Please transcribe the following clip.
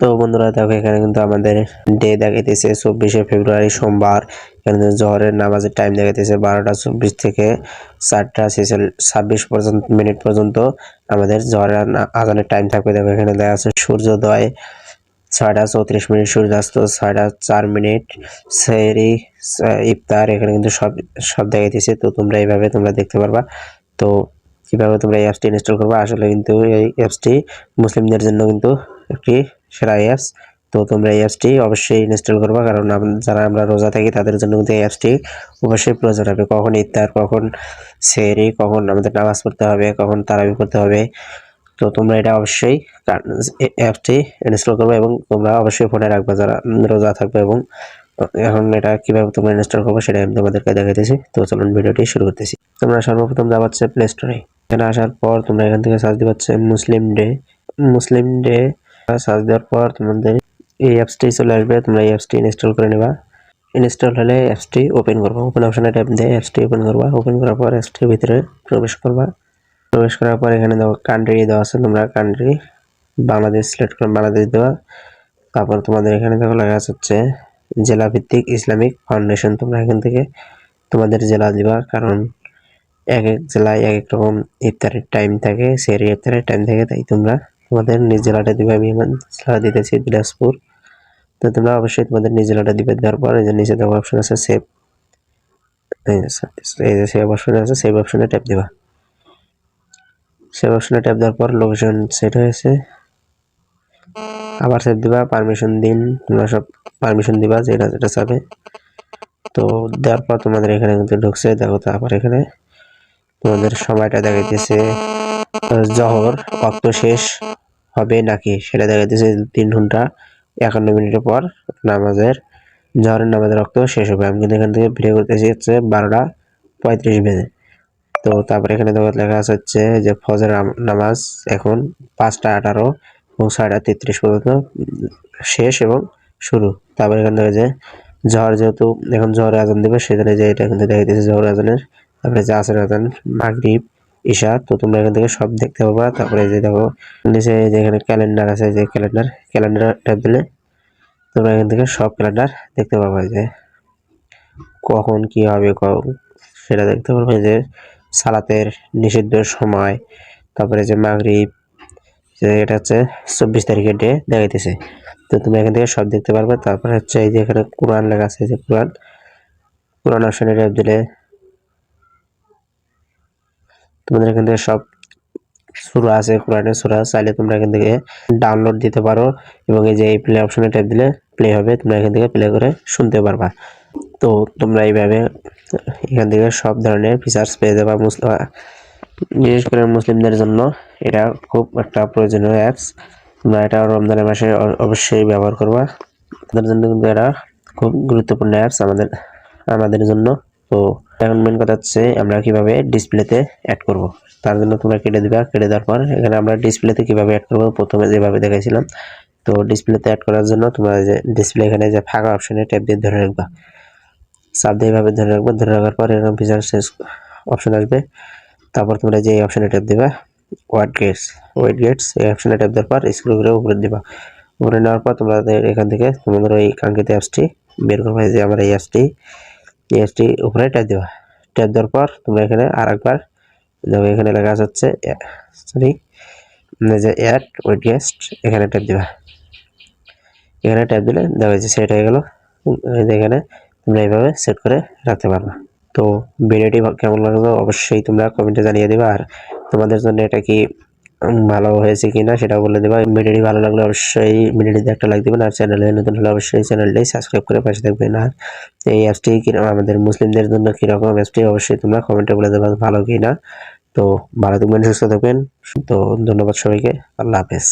তো বন্ধুরা দেখো, এখানে কিন্তু আমাদের ডে দেখাইতেছে চব্বিশে ফেব্রুয়ারি সোমবার। এখানে জহরের নামাজের টাইম দেখাইতেছে বারোটা চব্বিশ থেকে চারটা ছাব্বিশ পর্যন্ত মিনিট পর্যন্ত আমাদের জহরের আজানের টাইম থাকবে। দেখো, এখানে দেখা যাচ্ছে সূর্যোদয় ছয়টা চৌত্রিশ মিনিট, সূর্যাস্ত ছয়টা চার মিনিট সেরি ইফতার, এখানে কিন্তু সব সব দেখাইতেছে। তো তোমরা এইভাবে তোমরা দেখতে পারবা। তো কীভাবে তোমরা এই অ্যাপসটি ইনস্টল করবে? আসলে কিন্তু এই অ্যাপসটি মুসলিমদের জন্য কিন্তু একটি সেরা অ্যাপস তো তোমরা এই অ্যাপসটি অবশ্যই ইনস্টল করবা, কারণ যারা আমরা রোজা থাকি তাদের জন্য কিন্তু এই অ্যাপসটি অবশ্যই প্রয়োজন হবে। কখন ইফতার, কখন সেরি কখন আমাদের নামাজ পড়তে হবে, কখন তারাবি করতে হবে। তো তোমরা এটা অবশ্যই অ্যাপটি ইনস্টল করবে এবং তোমরা অবশ্যই ফোনে রাখবে যারা রোজা থাকবে এবং এখন এটা কীভাবে তোমরা ইনস্টল করবে সেটা আমি তোমাদেরকে দেখাইতেছি। তো চলুন ভিডিওটি শুরু করতেছি। তোমরা সর্বপ্রথম যাবাচ্ছে প্লে স্টোরে এখানে আসার পর তোমরা এখান থেকে search দিবাচ্ছে Muslim day Muslim day search দেওয়ার পর তোমাদের এই অ্যাপসটি চলে আসবে, তোমরা এই অ্যাপসটি ইনস্টল করে নেবা। ইনস্টল হলে অ্যাপসটি ওপেন করবা। ওপেন অপশনে ট্যাপ দিয়ে অ্যাপসটি ওপেন করবা। ওপেন করার পর অ্যাপসটির ভিতরে প্রবেশ করবা। প্রবেশ করার পর এখানে দেখো কান্ট্রি দেওয়া আছে, তোমরা কান্ট্রি বাংলাদেশ সিলেক্ট করে, বাংলাদেশ দেওয়া। তারপর তোমাদের এখানে দেখো লেখা হচ্ছে জেলা ভিত্তিক ইসলামিক ফাউন্ডেশন তোমরা এখান থেকে তোমাদের জেলা দিবা, কারণ এক এক জেলায় এক এক রকম ইফতারের টাইম থাকে সেরি ইফতারের টাইম থাকে, তাই তোমরা তোমাদের নিজ জেলাটা দিবে, আমি জেলা দিতেছি দিনাজপুর। তো তোমরা অবশ্যই তোমাদের নিজ জেলাটা দিবে দেওয়ার পর, এই যে নিচে দেখো অপশন আছে সেভ এই যে সেভ অপশন আছে সেভ অপশনে ট্যাপ দিবা। সেভ অপশনে ট্যাপ দেওয়ার পর লোকেশন সেট হয়েছে। আবার সেভ দিবা পারমিশন দিন, তোমরা সব পারমিশন দিবা, যেটা যেটা চাবে। তো দেওয়ার পর তোমাদের এখানে কিন্তু ঢুকছে, দেখো তো আবার এখানে। তোমাদের সময়টা দেখাইতেছে জহর, অক্ত শেষ। হবে নাকি? সেটা দেখাইতেছে তিন ঘণ্টা একান্ন মিনিটের পর নামাজের, জহরের নামাজের রক্ত শেষ হবে। আমি কিন্তু এখান থেকে ভিডিও করতেছি হচ্ছে বারোটা পঁয়ত্রিশ বেজে। তো তারপরে এখানে দেখো লেখা আছে হচ্ছে যে ফজর নামাজ এখন পাঁচটা আঠারো এবং ছয়টা তেত্রিশ পর্যন্ত শেষ এবং শুরু। তারপরে এখানে দেখো যে ঝড় যেহেতু এখন ঝড়ে আজান দেবে, সেখানে যে এটা কিন্তু দেখাইতেছে ঝড় আজানের, তারপরে যে আসর আজান, মাগরিব ঈশা, তো তোমরা এখান থেকে সব দেখতে পারবা তারপরে যে দেখো, নিচে যে এখানে ক্যালেন্ডার আছে, যে ক্যালেন্ডার ক্যালেন্ডার ট্যাপ দিলে তোমরা এখান থেকে সব ক্যালেন্ডার দেখতে পাবা যে। কখন কি হবে সেটা দেখতে পারবে যে সালাতের নিষিদ্ধ সময়, তারপরে যে মাগরিব, যে এটা হচ্ছে চব্বিশ তারিখের ডে দেখাইতেছে। তো তুমি এখান থেকে সব দেখতে পারবে। তারপরে হচ্ছে এই যে এখানে কোরআন লেখা আছে, যে কোরআন কোরআন অপশনে ট্যাপ দিলে তোমাদের এখান থেকে সব সুরা আছে, কোরআনের সুরা, চাইলে তোমরা এখান থেকে ডাউনলোড দিতে পারো এবং এই যে এই প্লে অপশনে ট্যাপ দিলে প্লে হবে, তোমরা এখান থেকে প্লে করে শুনতে পারবা। তো তোমরা এইভাবে এখান থেকে সব ধরনের ফিচার্স পেয়ে যাবা মুসলিম বিশেষ করে মুসলিমদের জন্য। এটা খুব একটা প্রয়োজনীয় অ্যাপস তোমরা এটা রমজানের মাসে অবশ্যই ব্যবহার করবা। তাদের জন্য কিন্তু এটা খুব গুরুত্বপূর্ণ অ্যাপস আমাদের আমাদের জন্য। তো এখন মেন কথা হচ্ছে আমরা কীভাবে ডিসপ্লেতে অ্যাড করব। তার জন্য তোমরা কেটে দিবা, কেটে দেওয়ার পর এখানে আমরা ডিসপ্লেতে কীভাবে অ্যাড করব প্রথমে যেভাবে দেখাইছিলাম। তো ডিসপ্লেতে অ্যাড করার জন্য তোমরা যে ডিসপ্লে এখানে যে ফাঁকা অপশনে ট্যাপ দিয়ে ধরে রাখবা। চাপ দিয়ে এইভাবে ধরে রাখবা, ধরে রাখার পর এরকম ফিচার শেষ অপশন আসবে। তারপর তোমরা যে অপশনে ট্যাপ দিবা ওয়াইট গেটস ওয়াইট গেটস এই অপশনে ট্যাপ দেওয়ার পর স্ক্রু করে উপরে দিবা। উপরে নেওয়ার পর তোমাদের এখান থেকে, তোমাদের ওই কাঙ্ক্ষিত অ্যাপসটি বের করবে যে আমার এই অ্যাপসটি অ্যাপসটি উপরে ট্যাপ দিবা। ট্যাপ দেওয়ার পর তোমরা এখানে আর একবার দেখো, এখানে লেখা হচ্ছে সরি যে অ্যাড ওয়েট গেস্ট এখানে ট্যাপ দিবা। এখানে ট্যাপ দিলে দেখা যাচ্ছে সেট হয়ে গেল। এখানে, তোমরা এইভাবে সেট করে রাখতে পারবে। তো ভিডিওটি কেমন লাগল অবশ্যই তোমরা কমেন্টে জানিয়ে দেবা। আর তোমাদের জন্য এটা কি ভালো হয়েছে কিনা সেটা বলে দেবা। ভিডিওটি ভালো লাগলে অবশ্যই ভিডিওটিতে একটা লাইক দেবেন, আর চ্যানেলে নতুন হলে অবশ্যই চ্যানেলটাই সাবস্ক্রাইব করে পাশে থাকবেন। আর এই অ্যাপসটি আমাদের মুসলিমদের জন্য কীরকম অ্যাপসটি অবশ্যই তোমরা কমেন্টে বলে দেবা ভালো কিনা। তো ভালো থাকবেন, সুস্থ থাকবেন। তো ধন্যবাদ সবাইকে। আল্লাহ হাফেজ।